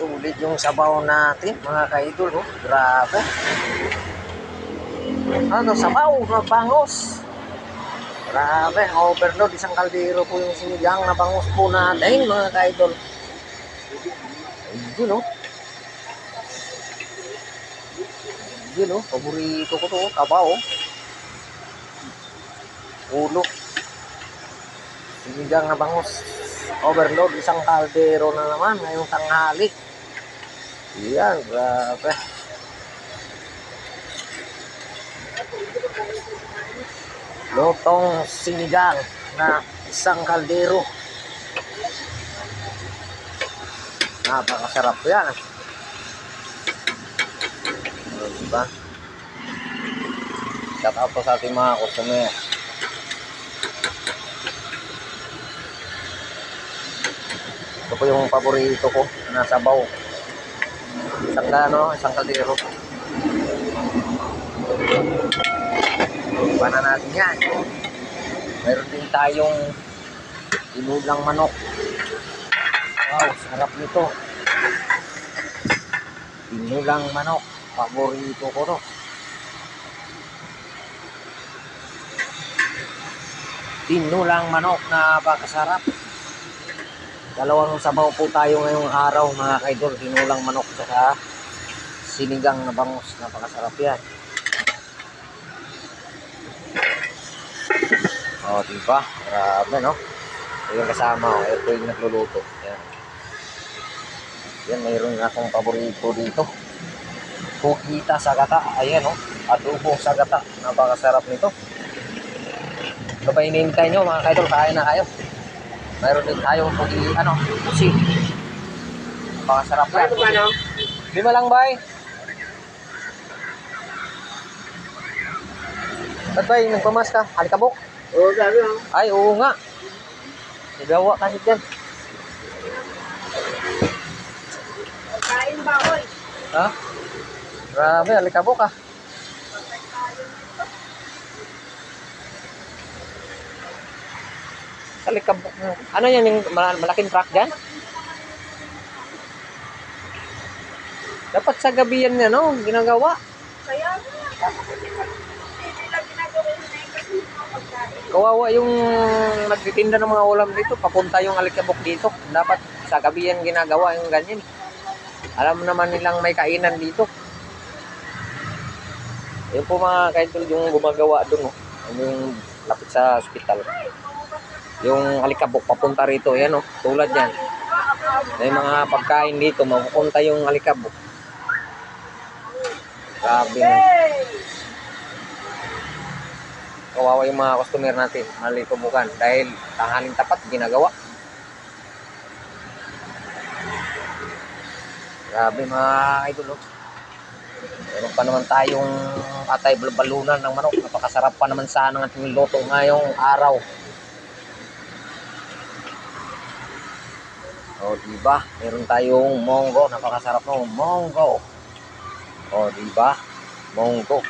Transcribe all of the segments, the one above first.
Sulit yung sabaw natin, mga kaidol. Oh. Grabe. Ano, sabaw na bangos. Grabe, overload. Isang kaldero po yung sinigang na bangos po natin, mga kaidol. Ayun, oh. Ayun, oh. Paborito ko to. Kabaw. Ulo. Sinigang na bangos. Overload, isang kaldero na naman ngayong tanghali. Yan, grabe. Lotong sinigang na isang kaldero. Napakasarap yan. O, diba? Shout out po sa ating mga customer. Ito po yung paborito ko na sabaw. Isang ano, isang kaldero. Iba na natin yan. Meron din tayong inulang manok. Wow, sarap nito. Inulang manok. Paborito ko to. Tinulang manok na napakasarap. Dalawang sabaw po tayo ngayong araw mga kaidol. Tinulang manok saka sinigang na bangus. Napakasarap yan. O, oh, diba? Grabe, no? Ito yung kasama ko. Ito yung nagluluto. Yan. Yan, mayroon akong paborito dito. Kukita sa gata. Ayan, no? Adobo sa gata. Napakasarap nito. Ito ba hinihintay nyo, mga kaidol? Kain na kayo. Mayroon din tayong pugi, ano, pusi. Napakasarap yan. Ano? Lima lang, bay. Ba't bay, nagpamas ka? Alikabok? Oo, sabi mo. Ay, oo nga. Nagawa kasi dyan. Kain ba, oy? Ha? Grabe, alikabok ah. Alikabok. Ano yan yung mal- malaking truck dyan? Dapat sa gabi yan ano, ginagawa. Kaya eh. Kawawa yung nagtitinda ng mga ulam dito, papunta yung alikabok dito. Dapat sa gabi yan ginagawa yung ganyan. Alam naman nilang may kainan dito. Yung po mga kaidol yung gumagawa doon, oh. yung lapit sa ospital. Yung alikabok papunta rito, yan oh, tulad yan. May mga pagkain dito, mapupunta yung alikabok. Grabe na. Kawawa yung mga customer natin, malitubukan dahil tanghaling tapat ginagawa. Grabe mga idol. oh. Meron pa naman tayong atay balunan ng manok. Napakasarap pa naman sana ng ating luto ngayong araw. O, diba? Meron tayong monggo. Napakasarap ng monggo. O, diba? Monggo.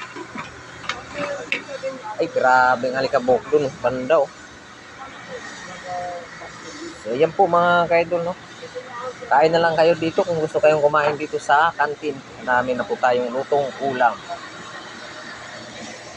Ay, grabe ang alikabok dun. Banda, oh. So, yan po mga kaidol, no? Kain na lang kayo dito kung gusto kayong kumain dito sa kantin. Marami na po tayong lutong ulam.